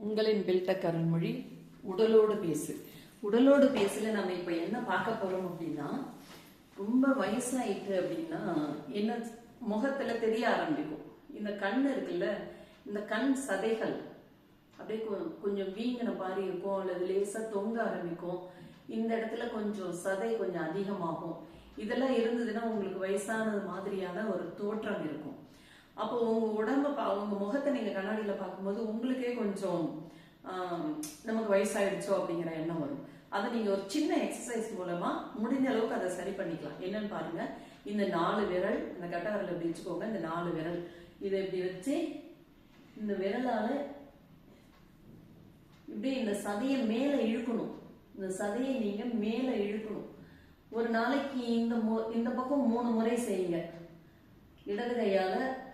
உங்களின் பில்டக் அருள்மொழி உடலோடு பேசு. உடலோடு பேசுல நம்ம இப்ப என்ன பார்க்க போறோம் அப்படின்னா ரொம்ப வயசாயிட்டு அப்படின்னா என்ன முகத்துல தெரிய ஆரம்பிக்கும். இந்த கண் இருக்குல்ல இந்த கண் சதைகள் அப்படியே கொ- கொஞ்சம் வீங்கின மாதிரி இருக்கும் அல்லது லேசா தொங்க ஆரம்பிக்கும். இந்த இடத்துல கொஞ்சம் சதை கொஞ்சம் அதிகமாகும். இதெல்லாம் இருந்ததுன்னா உங்களுக்கு வயசானது மாதிரியான ஒரு தோற்றம் இருக்கும். அப்போ உங்க உடம்ப பா- உங்க முகத்தை நீங்க கண்ணாடியில பார்க்கும்போது உங்களுக்கே கொஞ்சம் நமக்கு வயசாயிடுச்சோ அப்படிங்கிற எண்ணம் வரும். அதை நீங்க ஒரு சின்ன எக்ஸசைஸ் மூலமா முடிஞ்ச அளவுக்கு அதை சரி பண்ணிக்கலாம். என்னன்னு பாருங்க. இந்த நாலு விரல் இந்த கட்ட விரல் இப்படி வச்சுக்கோங்க. இந்த நாலு விரல். இதை இப்படி வச்சு இந்த விரலால இப்படி இந்த சதையை மேல இழுக்கணும். இந்த சதையை நீங்க மேல இழுக்கணும். ஒரு நாளைக்கு இந்த இந்த பக்கம் மூணு முறை செய்யுங்க. இடது கையால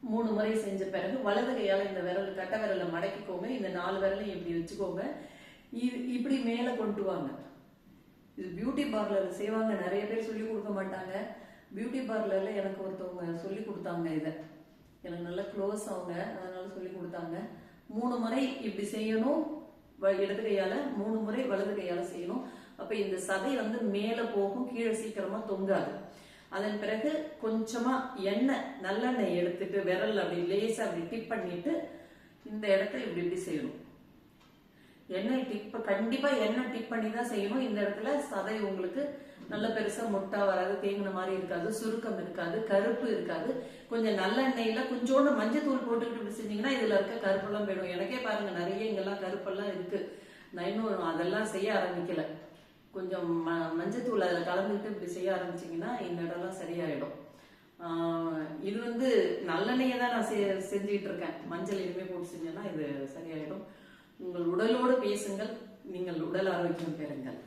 மூணு முறை செஞ்ச பிறகு வலது கையால இந்த விரல் கட்ட விரலை மடக்கிக்கோங்க. இந்த நாலு விரலையும் இப்படி வச்சுக்கோங்க. இது இப்படி மேல கொண்டு வாங்க. இது பியூட்டி பார்லர் செய்வாங்க. நிறைய பேர் சொல்லி கொடுக்க மாட்டாங்க. பியூட்டி பார்லர்ல எனக்கு ஒருத்தவங்க சொல்லி கொடுத்தாங்க இதை. எனக்கு நல்லா க்ளோஸ் அவங்க. அதனால சொல்லி கொடுத்தாங்க. மூணு முறை இப்படி செய்யணும். வ- இடது கையால மூணு முறை வலது கையால செய்யணும். அப்ப இந்த சதை வந்து மேல போகும். கீழே சீக்கிரமா தொங்காது. அதன் பிறகு கொஞ்சமா எண்ணெய் நல்லெண்ணெய் எடுத்துட்டு விரல் அப்படி லேசா அப்படி டிப் பண்ணிட்டு இந்த இடத்த இப்படி இப்படி செய்யணும். எண்ணெய் டிப் கண்டிப்பா எண்ணெய் டிப் பண்ணி தான் செய்யணும். இந்த இடத்துல சதை உங்களுக்கு நல்ல பெருசா முட்டா வராது தேங்கின மாதிரி இருக்காது சுருக்கம் இருக்காது கருப்பு இருக்காது. கொஞ்சம் நல்லெண்ணெயில கொஞ்சோண்டு மஞ்சத்தூள் போட்டுக்கிட்டு இப்படி செஞ்சீங்கன்னா இதுல இருக்க கருப்பெல்லாம் போயிடும். எனக்கே பாருங்க நிறைய இங்கெல்லாம் கருப்பெல்லாம் இருக்கு. நான் இன்னும் அதெல்லாம் செய்ய ஆரம்பிக்கல. கொஞ்சம் ம- மஞ்சத்தூள் அதில் கலந்துக்கிட்டு இப்படி செய்ய ஆரம்பிச்சீங்கன்னா இந்த இடம்லாம் சரியாயிடும். இது வந்து நல்லெண்ணெயை தான் நான் செ- செஞ்சுக்கிட்டு இருக்கேன் மஞ்சள் எதுவுமே போட்டு செஞ்சேன்னா இது சரியாயிடும். உங்கள் உடலோடு பேசுங்கள் நீங்கள் உடல் ஆரோக்கியம் பெறுங்கள்.